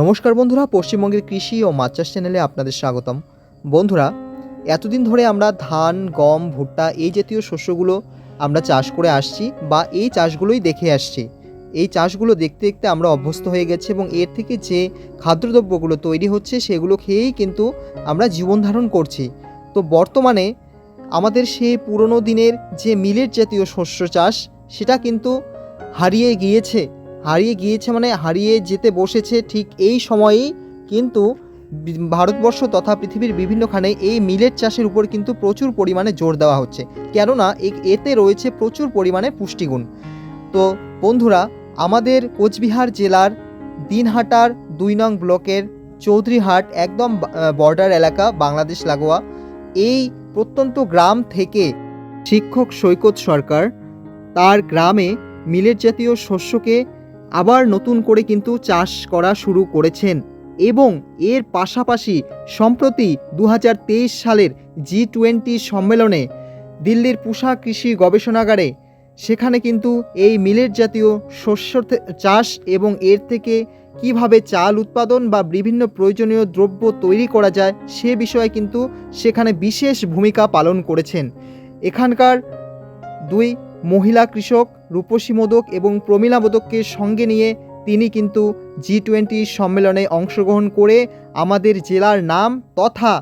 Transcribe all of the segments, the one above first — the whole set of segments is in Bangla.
নমস্কার বন্ধুরা, পশ্চিমবঙ্গের কৃষি ও মাছ চাষ চ্যানেলে আপনাদের স্বাগতম। বন্ধুরা, এতদিন ধরে আমরা ধান, গম, ভুট্টা এই জাতীয় শস্যগুলো আমরা চাষ করে আসছি বা এই চাষগুলোই দেখে আসছি। এই চাষগুলো দেখতে দেখতে আমরা অভ্যস্ত হয়ে গেছি এবং এর থেকে যে খাদ্যদ্রব্যগুলো তৈরি হচ্ছে সেগুলো খেয়েই কিন্তু আমরা জীবন ধারণ করছি। তো বর্তমানে আমাদের সেই পুরনো দিনের যে মিলেট জাতীয় শস্য চাষ, সেটা কিন্তু হারিয়ে গিয়েছে। হারিয়ে গিয়েছে মানে হারিয়ে যেতে বসেছে ঠিক এই সময়েই, কিন্তু ভারতবর্ষ তথা পৃথিবীর বিভিন্নখানে এই মিলেট চাষের উপর কিন্তু প্রচুর পরিমাণে জোর দেওয়া হচ্ছে। কেননা এতে রয়েছে প্রচুর পরিমাণে পুষ্টিগুণ। তো বন্ধুরা, আমাদের কোচবিহার জেলার দিনহাটার দুই নং ব্লকের চৌধুরীহাট একদম বর্ডার এলাকা বাংলাদেশ লাগোয়া, এই প্রত্যন্ত গ্রাম থেকে শিক্ষক সৈকত সরকার তার গ্রামে মিলেট জাতীয় শস্যকে আবার নতুন করে কিন্তু চাষ করা শুরু করেছেন এবং এর পাশাপাশি সম্প্রতি দু হাজার তেইশ সালের জি টোয়েন্টি সম্মেলনে দিল্লির পুষা কৃষি গবেষণাগারে সেখানে কিন্তু এই মিলেট জাতীয় শস্য চাষ এবং এর থেকে কীভাবে চাল উৎপাদন বা বিভিন্ন প্রয়োজনীয় দ্রব্য তৈরি করা যায় সে বিষয়ে কিন্তু সেখানে বিশেষ ভূমিকা পালন করেছেন। এখানকার দুই মহিলা কৃষক রূপসী মোদক এবং প্রমীলা মোদককে সঙ্গে নিয়ে তিনি কিন্তু জি টোয়েন্টি সম্মেলনে অংশগ্রহণ করে আমাদের জেলার নাম তথা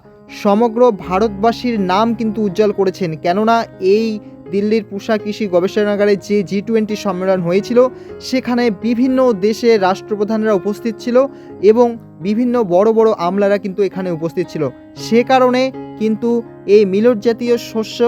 সমগ্র ভারতবাসীর নাম কিন্তু উজ্জ্বল করেছেন। কেননা এই দিল্লির পুষা কৃষি গবেষণাগারে যে জি টোয়েন্টি সম্মেলন হয়েছিল, সেখানে বিভিন্ন দেশের রাষ্ট্রপ্রধানরা উপস্থিত ছিল এবং বিভিন্ন বড় বড় আমলারা কিন্তু এখানে উপস্থিত ছিল। সে কারণে কিন্তু এই মিলট জাতীয় শস্য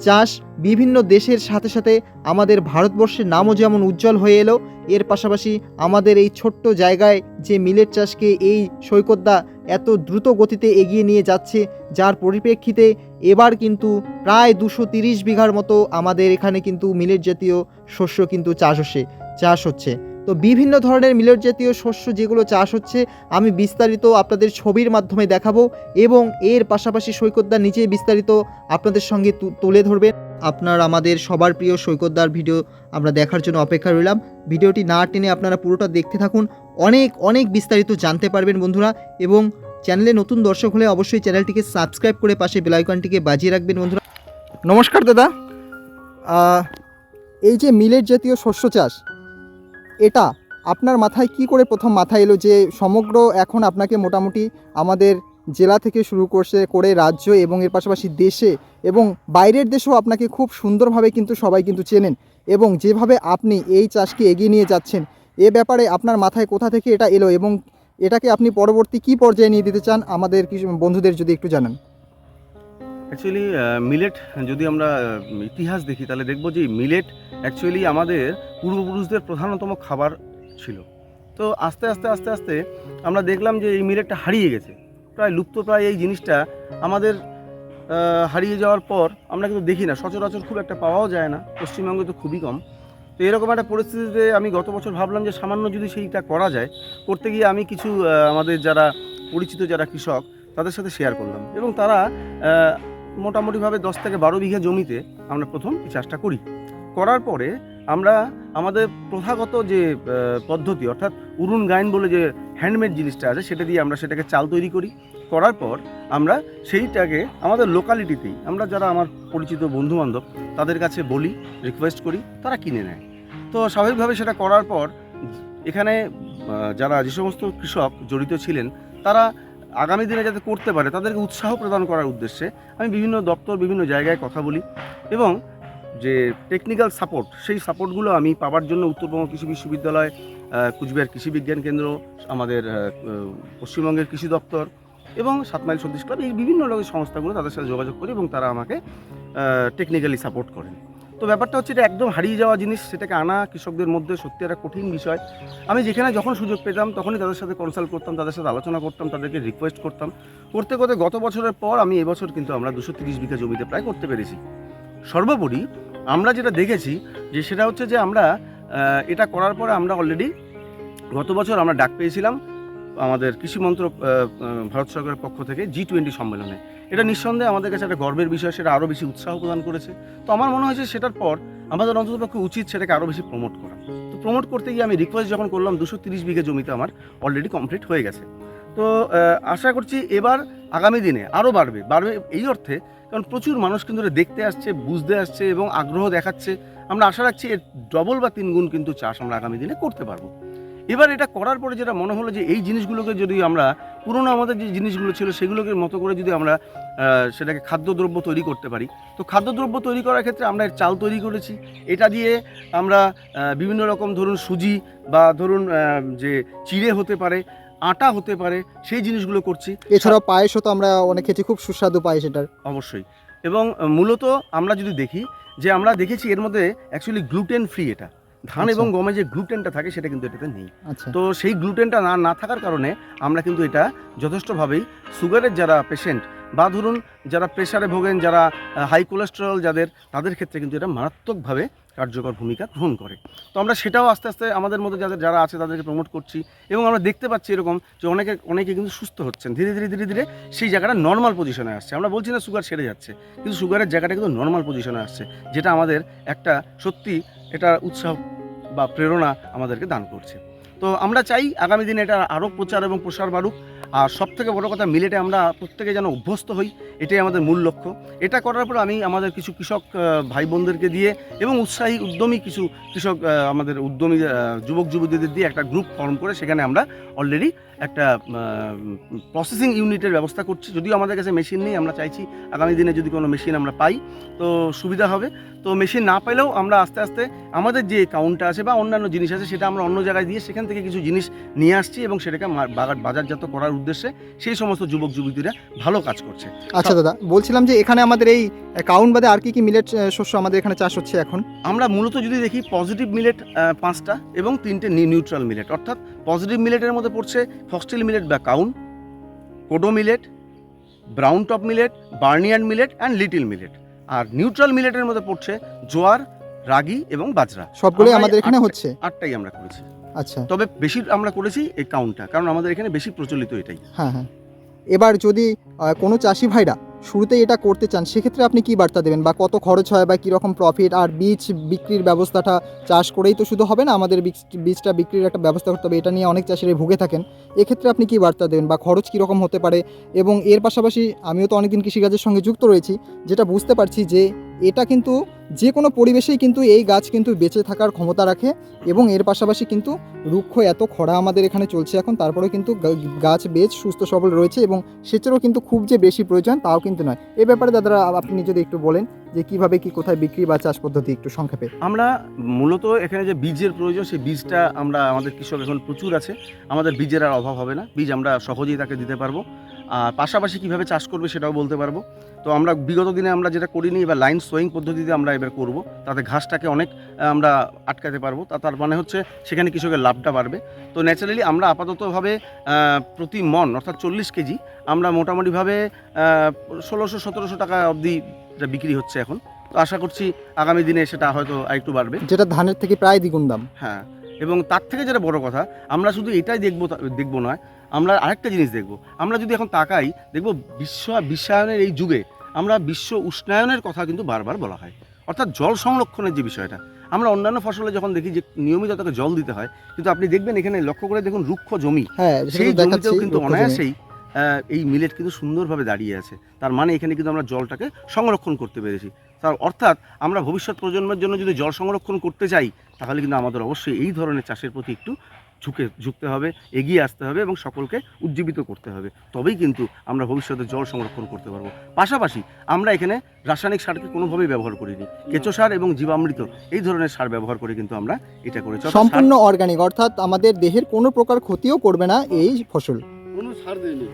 চাষ বিভিন্ন দেশের সাথে সাথে আমাদের ভারতবর্ষের নামও যেমন উজ্জ্বল হয়ে এলো, এর পাশাপাশি আমাদের এই ছোট্ট জায়গায় যে মিলেট চাষকে এই সৈকতদা এত দ্রুত গতিতে এগিয়ে নিয়ে যাচ্ছে, যার পরিপ্রেক্ষিতে এবার কিন্তু প্রায় দুশো তিরিশ বিঘার মতো আমাদের এখানে কিন্তু মিলেট জাতীয় শস্য কিন্তু চাষ হচ্ছে চাষ হচ্ছে। তো বিভিন্ন ধরনের মিলেট জাতীয় শস্য যেগুলো চাষ হচ্ছে, আমি বিস্তারিত আপনাদের ছবির মাধ্যমে দেখাবো এবং এর পাশাপাশি সৈকতদার নিজে বিস্তারিত আপনাদের সঙ্গে তুলে ধরবেন আপনার আমাদের সবার প্রিয় সৈকতদার ভিডিও আমরা দেখার জন্য অপেক্ষা রইলাম। ভিডিওটি না টেনে আপনারা পুরোটা দেখতে থাকুন। অনেক অনেক বিস্তারিত জানতে পারবেন বন্ধুরা এবং চ্যানেলে নতুন দর্শক হলে অবশ্যই চ্যানেলটিকে সাবস্ক্রাইব করে পাশে বেলাইকনটিকে বাজিয়ে রাখবেন বন্ধুরা। নমস্কার দাদা। এই যে মিলেট জাতীয় শস্য চাষ এটা আপনার মাথায় কি করে প্রথম মাথায় এলো যে সমগ্র এখন আপনাকে মোটামুটি আমাদের জেলা থেকে শুরু করছে, করে রাজ্য এবং এর পাশাপাশি দেশে এবং বাইরের দেশেও আপনাকে খুব সুন্দরভাবে কিন্তু সবাই কিন্তু চেনেন এবং যেভাবে আপনি এই চাষকে এগিয়ে নিয়ে যাচ্ছেন, এ ব্যাপারে আপনার মাথায় কোথা থেকে এটা এলো এবং এটাকে আপনি পরবর্তী কি পর্যায়ে নিয়ে দিতে চান আমাদের কিছু বন্ধুদের যদি একটু জানান। অ্যাকচুয়ালি মিলেট যদি আমরা ইতিহাস দেখি, তাহলে দেখব যে মিলেট অ্যাকচুয়ালি আমাদের পূর্বপুরুষদের প্রধানতম খাবার ছিল। তো আস্তে আস্তে আস্তে আস্তে আমরা দেখলাম যে এই মিলেটটা হারিয়ে গেছে। প্রায় লুপ্ত প্রায় এই জিনিসটা আমাদের হারিয়ে যাওয়ার পর আমরা কিন্তু দেখি না। সচরাচর খুব একটা পাওয়াও যায় না। পশ্চিমবঙ্গে তো খুবই কম। তো এরকম একটা পরিস্থিতিতে আমি গত বছর ভাবলাম যে সামান্য যদি সেইটা করা যায়, করতে গিয়ে আমি কিছু আমাদের যারা পরিচিত যারা কৃষক, তাদের সাথে শেয়ার করলাম। এবং তারা মোটামুটিভাবে দশ থেকে বারো বিঘা জমিতে আমরা প্রথম এই চাষটা করি। করার পরে আমরা আমাদের প্রথাগত যে পদ্ধতি, অর্থাৎ উরুন গাইন বলে যে হ্যান্ডমেড জিনিসটা আছে, সেটা দিয়ে আমরা সেটাকে চাল তৈরি করি। করার পর আমরা সেইটাকে আমাদের লোকালিটিতেই আমরা যারা আমার পরিচিত বন্ধুবান্ধব, তাদের কাছে বলি রিকোয়েস্ট করি, তারা কিনে নেয়। তো স্বাভাবিকভাবে সেটা করার পর এখানে যারা যে সমস্ত কৃষক জড়িত ছিলেন, তারা আগামী দিনে যাতে করতে পারে, তাদেরকে উৎসাহ প্রদান করার উদ্দেশ্যে আমি বিভিন্ন দপ্তর, বিভিন্ন জায়গায় কথা বলি এবং যে টেকনিক্যাল সাপোর্ট সেই সাপোর্টগুলো আমি পাওয়ার জন্য উত্তরবঙ্গ কৃষি বিশ্ববিদ্যালয় কুচবিহার কৃষি বিজ্ঞান কেন্দ্র, আমাদের পশ্চিমবঙ্গের কৃষি দপ্তর এবং সাতমাইল সতীশ ক্লাব, এই বিভিন্ন রকমের সংস্থাগুলো তাদের সাথে যোগাযোগ করি এবং তারা আমাকে টেকনিক্যালি সাপোর্ট করেন। তো ব্যাপারটা হচ্ছে এটা একদম হারিয়ে যাওয়া জিনিস, সেটাকে আনা কৃষকদের মধ্যে সত্যি একটা কঠিন বিষয়। আমি যেখানে যখন সুযোগ পেতাম, তখনই তাদের সাথে কনসাল্ট করতাম, তাদের সাথে আলোচনা করতাম, তাদেরকে রিকোয়েস্ট করতাম। করতে করতে গত বছরের পর আমি এবছর কিন্তু আমরা দুশো তিরিশ বিঘা জমিতে প্রায় করতে পেরেছি। সর্বোপরি আমরা যেটা দেখেছি যে সেটা হচ্ছে যে আমরা এটা করার পরে আমরা অলরেডি গত বছর আমরা ডাক পেয়েছিলাম। আমাদের কৃষি আহ, ভারত সরকারের পক্ষ থেকে জি টোয়েন্টি সম্মেলনে। এটা নিঃসন্দেহে আমাদের কাছে একটা গর্বের বিষয় সেটা আরও বেশি উৎসাহ প্রদান করেছে। তো আমার মনে হয়েছে সেটার পর আমাদের অন্ততপক্ষে উচিত সেটাকে আরও বেশি প্রমোট করা। তো প্রমোট করতে গিয়ে আমি রিকোয়েস্ট যখন করলাম দুশো তিরিশ বিঘে জমিতে আমার অলরেডি কমপ্লিট হয়ে গেছে। তো আশা করছি এবার আগামী দিনে আরও বাড়বে। বাড়বে এই অর্থে কারণ প্রচুর মানুষ কিন্তু এটা দেখতে আসছে বুঝতে আসছে এবং আগ্রহ দেখাচ্ছে। আমরা আশা রাখছি এর ডবল বা তিন গুণ কিন্তু চাষ আমরা আগামী দিনে করতে পারব। এবার এটা করার পরে যেটা মনে হলো যে এই জিনিসগুলোকে যদি আমরা পুরনো আমাদের যে জিনিসগুলো ছিল সেগুলোকে মতো করে যদি আমরা সেটাকে খাদ্যদ্রব্য তৈরি করতে পারি। তো খাদ্যদ্রব্য তৈরি করার ক্ষেত্রে আমরা এর চাল তৈরি করেছি। এটা দিয়ে আমরা বিভিন্ন রকম ধরুন সুজি বা ধরুন যে চিড়ে হতে পারে আটা হতে পারে সেই জিনিসগুলো করছি। এছাড়াও পায়েসও তো আমরা অনেক খেয়েছি খুব সুস্বাদু পায়েস এটার। অবশ্যই। এবং মূলত আমরা যদি দেখি যে আমরা দেখেছি এর মধ্যে অ্যাকচুয়ালি গ্লুটেন ফ্রি এটা। ধান আচ্ছা। এবং গমে যে গ্লুটেনটা থাকে সেটা কিন্তু এটাতে নেই। আচ্ছা। তো সেই গ্লুটেনটা না না থাকার কারণে আমরা কিন্তু এটা যথেষ্টভাবেই সুগারের যারা পেশেন্ট বা ধরুন যারা প্রেশারে ভোগেন যারা হাই কোলেস্টেরল যাদের তাদের ক্ষেত্রে কিন্তু এটা মারাত্মকভাবে কার্যকর ভূমিকা গ্রহণ করে। তো আমরা সেটাও আস্তে আস্তে আমাদের মধ্যে যাদের যারা আছে তাদেরকে প্রমোট করছি এবং আমরা দেখতে পাচ্ছি এরকম যে অনেকে অনেকে কিন্তু সুস্থ হচ্ছেন। ধীরে ধীরে ধীরে ধীরে সেই জায়গাটা নর্মাল পজিশনে আসছে। আমরা বলছি না সুগার সেরে যাচ্ছে কিন্তু সুগারের জায়গাটা কিন্তু নর্মাল পজিশনে আসছে যেটা আমাদের একটা সত্যি এটা উৎসাহ বা প্রেরণা আমাদেরকে দান করছে। তো আমরা চাই আগামী দিনে এটা আরও প্রচার এবং প্রসার বাড়ুক। আর সব থেকে বড় কথা, মিলেটে আমরা প্রত্যেকে যেন অভ্যস্ত হই, এটাই আমাদের মূল লক্ষ্য। এটা করার পর আমি আমাদের কিছু কৃষক ভাই বোনদেরকে দিয়ে এবং উৎসাহী উদ্যমী কিছু কৃষক আমাদের উদ্যমী যুবক যুবতীদের দিয়ে একটা গ্রুপ ফর্ম করে সেখানে আমরা অলরেডি একটা প্রসেসিং ইউনিটের ব্যবস্থা করছি। যদিও আমাদের কাছে মেশিন নেই, আমরা চাইছি আগামী দিনে যদি কোনো মেশিন আমরা পাই, তো সুবিধা হবে। তো মেশিন না পেলেও আমরা আস্তে আস্তে আমাদের যে কাউন্টটা আছে বা অন্যান্য জিনিস আছে, সেটা আমরা অন্য জায়গায় দিয়ে সেখান থেকে কিছু জিনিস নিয়ে আসছি এবং সেটাকে বাজারজাত করার উদ্দেশ্যে সেই সমস্ত যুবক যুবতীরা ভালো কাজ করছে। আচ্ছা দাদা বলছিলাম যে এখানে আমাদের এই কাউন্ট বাদে আর কি কি মিলেট শস্য আমাদের এখানে চাষ হচ্ছে এখন? আমরা মূলত যদি দেখি পজিটিভ মিলেট পাঁচটা এবং তিনটে নিউট্রাল মিলেট অর্থাৎ পজিটিভ মিলেটের মধ্যে পড়ছে ফক্সটেল মিলেট বা কাউন kodo millet brown top millet barnyard millet and little millet R neutral মিলেটের মধ্যে পড়ছে জোয়ার রাগি এবং বাজরা। সবগুলোই আমাদের এখানে হচ্ছে? আটটাই আমরা করেছি। আচ্ছা। তবে বেশি আমরা করেছি এই কাউন্টটা কারণ আমাদের এখানে বেশি প্রচলিত এটাই। হ্যাঁ হ্যাঁ। এবার যদি কোনো চাষি ভাইরা শুরুতেই এটা করতে চান সেক্ষেত্রে আপনি কি বার্তা দেবেন? বা কত খরচ হয়? বা কীরকম প্রফিট আর বীজ বিক্রির ব্যবস্থাটা চাষ করেই তো শুধু হবে না আমাদের বীজ- বীজটা বিক্রির একটা ব্যবস্থা করতে হবে এটা নিয়ে অনেক চাষিরাই ভুগে থাকেন। এক্ষেত্রে আপনি কি বার্তা দেবেন? বা খরচ কীরকম হতে পারে? এবং এর পাশাপাশি আমিও তো অনেকদিন কৃষিকাজের সঙ্গে যুক্ত রয়েছি যেটা বুঝতে পারছি যে এটা কিন্তু যে কোনো পরিবেশেই কিন্তু এই গাছ কিন্তু বেঁচে থাকার ক্ষমতা রাখে এবং এর পাশাপাশি কিন্তু রুক্ষ এত খরা আমাদের এখানে চলছে এখন, তারপরেও কিন্তু গাছ বেশ সুস্থ সবল রয়েছে এবং সেচেরও কিন্তু খুব যে বেশি প্রয়োজন তাও কিন্তু নয়। এ ব্যাপারে দাদারা আপনি যদি একটু বলেন যে কীভাবে কি কোথায় বিক্রি বা চাষ পদ্ধতি একটু সংক্ষেপে। আমরা মূলত এখানে যে বীজের প্রয়োজন সেই বীজটা আমরা আমাদের কৃষক এখন প্রচুর আছে, আমাদের বীজের আর অভাব হবে না, বীজ আমরা সহজেই তাকে দিতে পারব। আর পাশাপাশি কীভাবে চাষ করবে সেটাও বলতে পারব। তো আমরা বিগত দিনে আমরা যেটা করিনি এবার লাইন সোয়িং পদ্ধতিতে আমরা এবার করব তাতে ঘাসটাকে অনেক আমরা আটকাতে পারব। তা তার মানে হচ্ছে সেখানে কৃষকের লাভটা বাড়বে। তো ন্যাচারালি আমরা আপাততভাবে প্রতি মন অর্থাৎ চল্লিশ কেজি আমরা মোটামুটিভাবে ষোলোশো সতেরোশো টাকা অবধি এটা বিক্রি হচ্ছে এখন। তো আশা করছি আগামী দিনে সেটা হয়তো আরেকটু বাড়বে। যেটা ধানের থেকে প্রায় দ্বিগুণ দাম। হ্যাঁ এবং তার থেকে যেটা বড় কথা আমরা শুধু এটাই দেখব দেখব নয় আমরা আরেকটা জিনিস দেখব। আমরা যদি এখন তাকাই দেখব বিশ্ব বিশ্বায়নের এই যুগে আমরা বিশ্ব উষ্ণায়নের কথা কিন্তু বারবার বলা হয়। অর্থাৎ জল সংরক্ষণের যে বিষয়টা আমরা অন্যান্য ফসলে যখন দেখি যে নিয়মিত তাকে জল দিতে হয় কিন্তু আপনি দেখবেন এখানে লক্ষ্য করে দেখুন রুক্ষ জমি। হ্যাঁ সেই জমিতেও কিন্তু অনায়াসেই এই মিলেট কিন্তু সুন্দরভাবে দাঁড়িয়ে আছে। তার মানে এখানে কিন্তু আমরা জলটাকে সংরক্ষণ করতে পেরেছি। তার অর্থাৎ আমরা ভবিষ্যৎ প্রজন্মের জন্য যদি জল সংরক্ষণ করতে চাই তাহলে কিন্তু আমাদের অবশ্যই এই ধরনের চাষের প্রতি একটু ঝুঁকে ঝুঁকতে হবে এগিয়ে আসতে হবে এবং সকলকে উজ্জীবিত করতে হবে। তবেই কিন্তু আমরা ভবিষ্যতে জল সংরক্ষণ করতে পারব। পাশাপাশি আমরা এখানে রাসায়নিক সারকে কোনোভাবেই ব্যবহার করিনি। কেঁচো সার এবং জীবামৃত এই ধরনের সার ব্যবহার করে কিন্তু আমরা এটা করেছি। সম্পূর্ণ অর্গানিক অর্থাৎ আমাদের দেহের কোনো প্রকার ক্ষতিও করবে না এই ফসল। কোনো সার দেয়নি।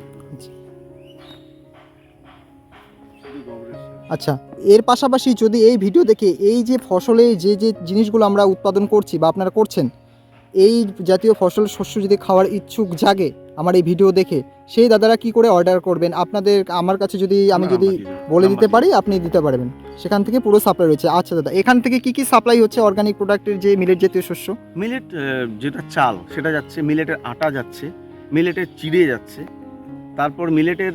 আচ্ছা এর পাশাপাশি যদি এই ভিডিও দেখে এই যে ফসলে যে যে জিনিসগুলো আমরা উৎপাদন করছি বা আপনারা করছেন এই জাতীয় ফসল শস্য যদি খাওয়ার ইচ্ছুক জাগে আমার এই ভিডিও দেখে সেই দাদারা কি করে অর্ডার করবেন? আপনাদের আমার কাছে যদি আমি যদি বলে দিতে পারি আপনি দিতে পারবেন। সেখান থেকে পুরো সাপ্লাই রয়েছে। আচ্ছা দাদা এখান থেকে কি কি সাপ্লাই হচ্ছে অর্গানিক প্রোডাক্টের যে মিলেট জাতীয় শস্য? মিলেট যেটা চাল সেটা যাচ্ছে মিলেটের আটা যাচ্ছে মিলেটের চিড়ে যাচ্ছে তারপর মিলেটের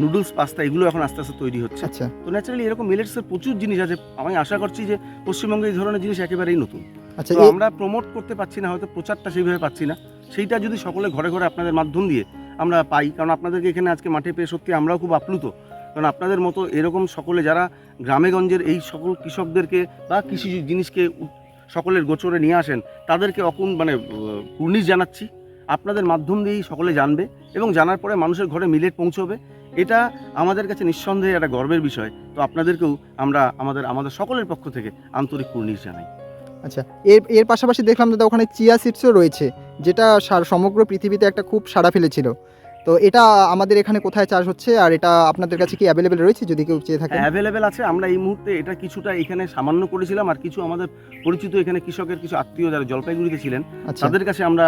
নুডলস পাস্তা এগুলো এখন আস্তে আস্তে তৈরি হচ্ছে। আচ্ছা। তো ন্যাচারালি এরকম মিলেটসের প্রচুর জিনিস আছে। আমি আশা করছি যে পশ্চিমবঙ্গে এই ধরনের জিনিস একেবারেই নতুন। আচ্ছা আমরা প্রমোট করতে পারছি না হয়তো প্রচারটা সেইভাবে পাচ্ছি না। সেইটা যদি সকলে ঘরে ঘরে আপনাদের মাধ্যম দিয়ে আমরা পাই কারণ আপনাদেরকে এখানে আজকে মাঠে পেয়ে সত্যি আমরাও খুব আপ্লুত। কারণ আপনাদের মতো এরকম সকলে যারা গ্রামেগঞ্জের এই সকল কৃষকদেরকে বা কৃষি জিনিসকে সকলের গোচরে নিয়ে আসেন তাদেরকে অকুন মানে কুর্নিশ জানাচ্ছি। আপনাদের মাধ্যম দিয়েই সকলে জানবে এবং জানার পরে মানুষের ঘরে মিলেট পৌঁছবে। এটা আমাদের কাছে নিঃসন্দেহে একটা গর্বের বিষয়। তো আপনাদেরকেও আমরা আমাদের আমাদের সকলের পক্ষ থেকে আন্তরিক কুর্নিশ জানাই। আচ্ছা এর এর পাশাপাশি দেখলাম দাদা ওখানে চিয়া সিডসও রয়েছে যেটা সমগ্র পৃথিবীতে একটা খুব সাড়া ফেলেছিল। তো এটা আমাদের এখানে কোথায় চাষ হচ্ছে আর এটা আপনাদের কাছে কি অ্যাভেলেবেল রয়েছে যদি কেউ চেয়ে থাকে? অ্যাভেলেবেল আছে আমরা এই মুহূর্তে এটা কিছুটা এখানে সামান্য করেছিলাম আর কিছু আমাদের পরিচিত এখানে কৃষকের কিছু আত্মীয় যারা জলপাইগুড়িতে ছিলেন আচ্ছা। তাদের কাছে আমরা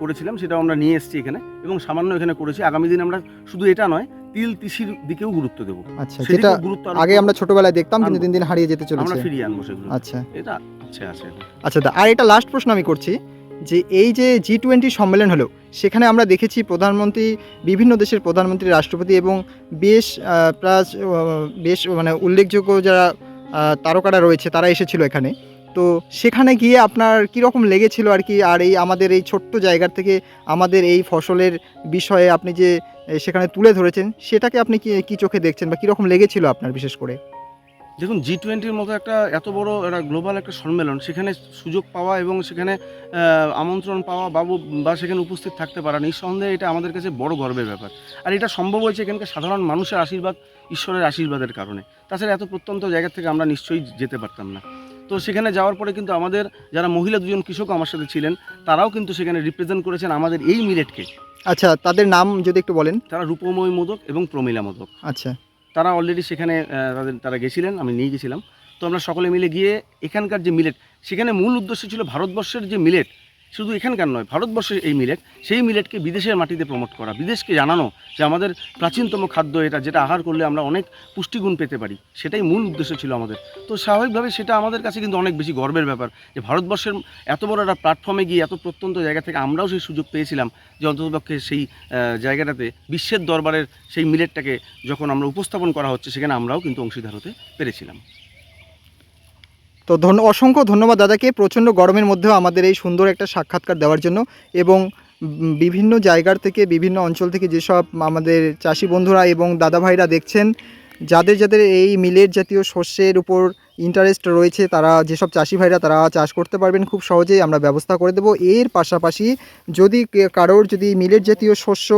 করেছিলাম সেটা আমরা নিয়ে এসেছি এখানে এবং সামান্য এখানে করেছি। আগামী দিন আমরা শুধু এটা নয় তিল তিসির দিকেও গুরুত্ব দেবো। আচ্ছা যেটা গুরুত্ব আগে আমরা ছোটবেলায় দেখতাম কিন্তু দিন দিন হারিয়ে যেতে আমরা ফিরিয়ে আনব সেগুলো। আচ্ছা। এটা আছে আছে আচ্ছা দা, আর এটা লাস্ট প্রশ্ন আমি করছি, যে এই যে জি টোয়েন্টি সম্মেলন হলো, সেখানে আমরা দেখেছি প্রধানমন্ত্রী, বিভিন্ন দেশের প্রধানমন্ত্রী, রাষ্ট্রপতি এবং বেশ প্রায় বেশ মানে উল্লেখযোগ্য যারা তারকারা রয়েছে, তারা এসেছিল এখানে। তো সেখানে গিয়ে আপনার কীরকম লেগেছিল আর কি, আর এই আমাদের এই ছোট্ট জায়গা থেকে আমাদের এই ফসলের বিষয়ে আপনি যে সেখানে তুলে ধরেছেন, সেটাকে আপনি কি, কী চোখে দেখছেন বা কীরকম লেগেছিল আপনার বিশেষ করে? দেখুন জি টোয়েন্টির মতো একটা এত বড় একটা গ্লোবাল একটা সম্মেলন সেখানে সুযোগ পাওয়া এবং সেখানে আমন্ত্রণ পাওয়া বাবু বা সেখানে উপস্থিত থাকতে পারা নিঃসন্দেহে এটা আমাদের কাছে বড় গর্বের ব্যাপার। আর এটা সম্ভব হয়েছে এখানকার সাধারণ মানুষের আশীর্বাদ ঈশ্বরের আশীর্বাদের কারণে। তাছাড়া এত প্রত্যন্ত জায়গা থেকে আমরা নিশ্চয়ই যেতে পারতাম না। তো সেখানে যাওয়ার পরে কিন্তু আমাদের যারা মহিলা দুজন কৃষক আমার সাথে ছিলেন তারাও কিন্তু সেখানে রিপ্রেজেন্ট করেছেন আমাদের এই মিলেটকে। আচ্ছা তাদের নাম যদি একটু বলেন। তারা রূপময় মোদক এবং প্রমিলা মোদক। আচ্ছা। তারা অলরেডি সেখানে তাদের, তারা গেছিলেন, আমি নিয়ে গেছিলাম। তো আমরা সকলে মিলে গিয়ে এখানকার যে মিলেট সেখানে মূল উদ্দেশ্য ছিল ভারতবর্ষের যে মিলেট শুধু এখানকার নয়, ভারতবর্ষের এই মিলেট সেই মিলেটকে বিদেশের মাটিতে প্রমোট করা, বিদেশকে জানানো যে আমাদের প্রাচীনতম খাদ্য এটা, যেটা আহার করলে আমরা অনেক পুষ্টিগুণ পেতে পারি, সেটাই মূল উদ্দেশ্য ছিল আমাদের। তো স্বাভাবিকভাবে সেটা আমাদের কাছে কিন্তু অনেক বেশি গর্বের ব্যাপার যে ভারতবর্ষের এত বড় একটা প্ল্যাটফর্মে গিয়ে এত প্রত্যন্ত জায়গা থেকে আমরাও সেই সুযোগ পেয়েছিলাম যে অন্ততপক্ষে সেই জায়গাটাতে, বিশ্বের দরবারের সেই মিলেটটাকে যখন আমরা উপস্থাপন করা হচ্ছে, সেখানে আমরাও কিন্তু অংশীদার হতে পেরেছিলাম। তো ধন্য অসংখ্য ধন্যবাদ দাদাকে। প্রচণ্ড গরমের মধ্যেও আমাদের এই সুন্দর একটা সাক্ষাৎকার দেওয়ার জন্য এবং বিভিন্ন জায়গার থেকে, বিভিন্ন অঞ্চল থেকে যেসব আমাদের চাষি বন্ধুরা এবং দাদা ভাইরা দেখছেন যাদের যাদের এই মিলেট জাতীয় শস্যের উপর ইন্টারেস্ট রয়েছে, তারা যেসব চাষি ভাইরা তারা চাষ করতে পারবেন, খুব সহজেই আমরা ব্যবস্থা করে দেবো। এর পাশাপাশি যদি কারোর যদি মিলেট জাতীয় শস্য,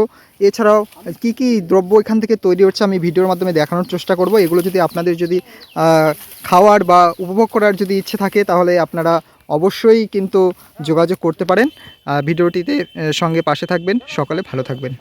এছাড়াও কি কি দ্রব্য এখান থেকে তৈরি হচ্ছে আমি ভিডিওর মাধ্যমে দেখানোর চেষ্টা করব। এগুলো যদি আপনাদের যদি খাওয়ার বা উপভোগ করার যদি ইচ্ছে থাকে, তাহলে আপনারা অবশ্যই কিন্তু যোগাযোগ করতে পারেন। ভিডিওটিতে সঙ্গে পাশে থাকবেন। সকালে ভালো থাকবেন।